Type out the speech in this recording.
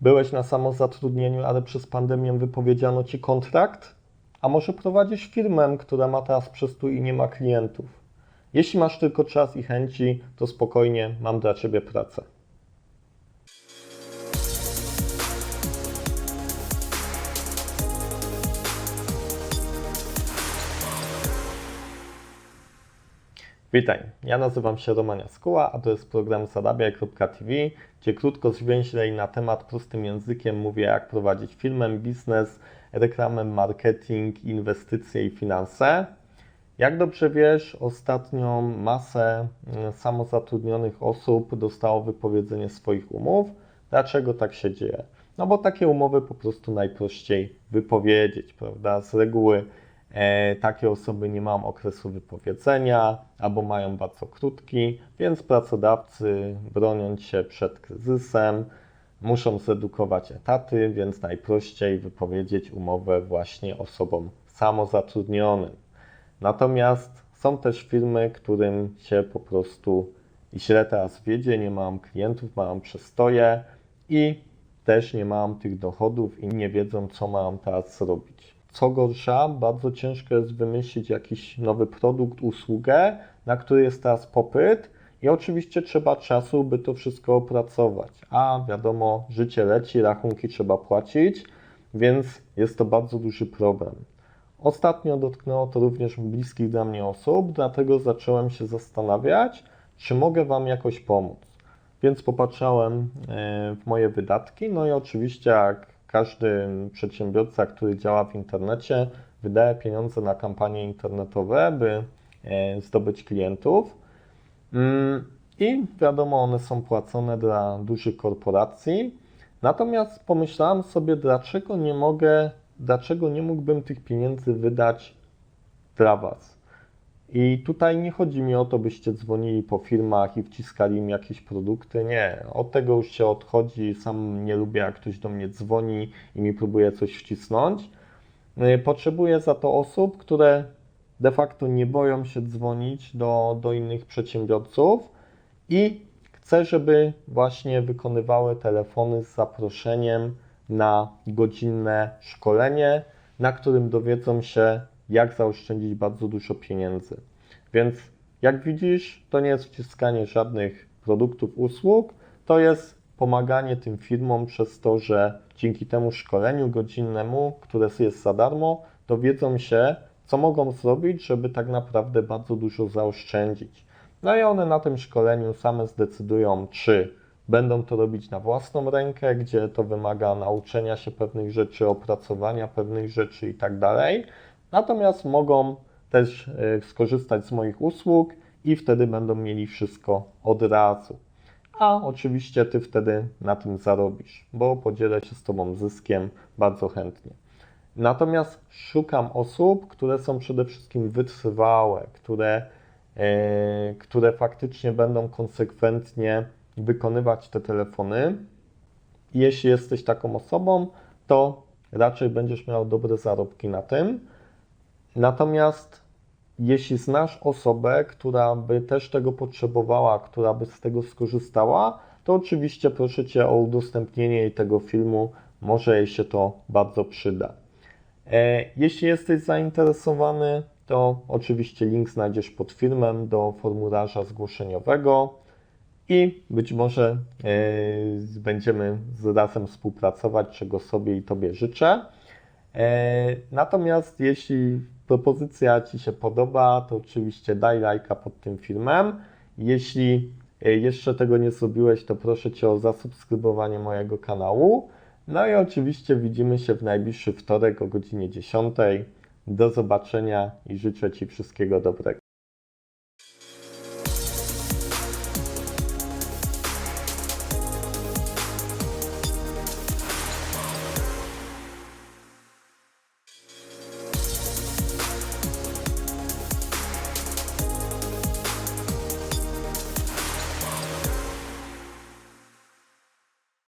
Byłeś na samozatrudnieniu, ale przez pandemię wypowiedziano ci kontrakt? A może prowadzisz firmę, która ma teraz przestój i nie ma klientów? Jeśli masz tylko czas i chęci, to spokojnie, mam dla ciebie pracę. Witaj, ja nazywam się Roman Jaskóła, a to jest program zarabiaj.tv, gdzie krótko zwięźlej na temat prostym językiem mówię jak prowadzić firmę, biznes, reklamę, marketing, inwestycje i finanse. Jak dobrze wiesz, ostatnią masę mm, samozatrudnionych osób dostało wypowiedzenie swoich umów. Dlaczego tak się dzieje? No bo takie umowy po prostu najprościej wypowiedzieć, prawda? Z reguły takie osoby nie mają okresu wypowiedzenia albo mają bardzo krótki, więc pracodawcy broniąc się przed kryzysem muszą zredukować etaty, więc najprościej wypowiedzieć umowę właśnie osobom samozatrudnionym. Natomiast są też firmy, którym się po prostu źle teraz wiedzie, nie mają klientów, mają przestoje i też nie mają tych dochodów i nie wiedzą, co mają teraz zrobić. Co gorsza, bardzo ciężko jest wymyślić jakiś nowy produkt, usługę, na który jest teraz popyt i oczywiście trzeba czasu, by to wszystko opracować. A wiadomo, życie leci, rachunki trzeba płacić, więc jest to bardzo duży problem. Ostatnio dotknęło to również bliskich dla mnie osób, dlatego zacząłem się zastanawiać, czy mogę Wam jakoś pomóc. Więc popatrzałem e, w moje wydatki, no i oczywiście, jak każdy przedsiębiorca, który działa w internecie, wydaje pieniądze na kampanie internetowe, by e, zdobyć klientów. Mm, I wiadomo, one są płacone dla dużych korporacji. Natomiast pomyślałem sobie, dlaczego nie mogę, dlaczego nie mógłbym tych pieniędzy wydać dla Was. I tutaj nie chodzi mi o to, byście dzwonili po firmach i wciskali im jakieś produkty. Nie, od tego już się odchodzi. Sam nie lubię, jak ktoś do mnie dzwoni i mi próbuje coś wcisnąć. Y, Potrzebuję za to osób, które de facto nie boją się dzwonić do, do innych przedsiębiorców i chcę, żeby właśnie wykonywały telefony z zaproszeniem na godzinne szkolenie, na którym dowiedzą się, jak zaoszczędzić bardzo dużo pieniędzy. Więc jak widzisz, to nie jest wciskanie żadnych produktów, usług, to jest pomaganie tym firmom przez to, że dzięki temu szkoleniu godzinnemu, które jest za darmo, dowiedzą się, co mogą zrobić, żeby tak naprawdę bardzo dużo zaoszczędzić. No i one na tym szkoleniu same zdecydują, czy będą to robić na własną rękę, gdzie to wymaga nauczenia się pewnych rzeczy, opracowania pewnych rzeczy i tak dalej. Natomiast mogą też e, skorzystać z moich usług i wtedy będą mieli wszystko od razu. A oczywiście Ty wtedy na tym zarobisz, bo podzielę się z Tobą zyskiem bardzo chętnie. Natomiast szukam osób, które są przede wszystkim wytrwałe, które, e, które faktycznie będą konsekwentnie wykonywać te telefony. Jeśli jesteś taką osobą, to raczej będziesz miał dobre zarobki na tym. Natomiast jeśli znasz osobę, która by też tego potrzebowała, która by z tego skorzystała, to oczywiście proszę Cię o udostępnienie jej tego filmu, może jej się to bardzo przyda. E, Jeśli jesteś zainteresowany, to oczywiście link znajdziesz pod filmem do formularza zgłoszeniowego i być może e, będziemy z razem współpracować, czego sobie i Tobie życzę. E, Natomiast jeśli propozycja Ci się podoba, to oczywiście daj lajka pod tym filmem. Jeśli e, jeszcze tego nie zrobiłeś, to proszę Cię o zasubskrybowanie mojego kanału. No i oczywiście widzimy się w najbliższy wtorek o godzinie 10. Do zobaczenia i życzę Ci wszystkiego dobrego.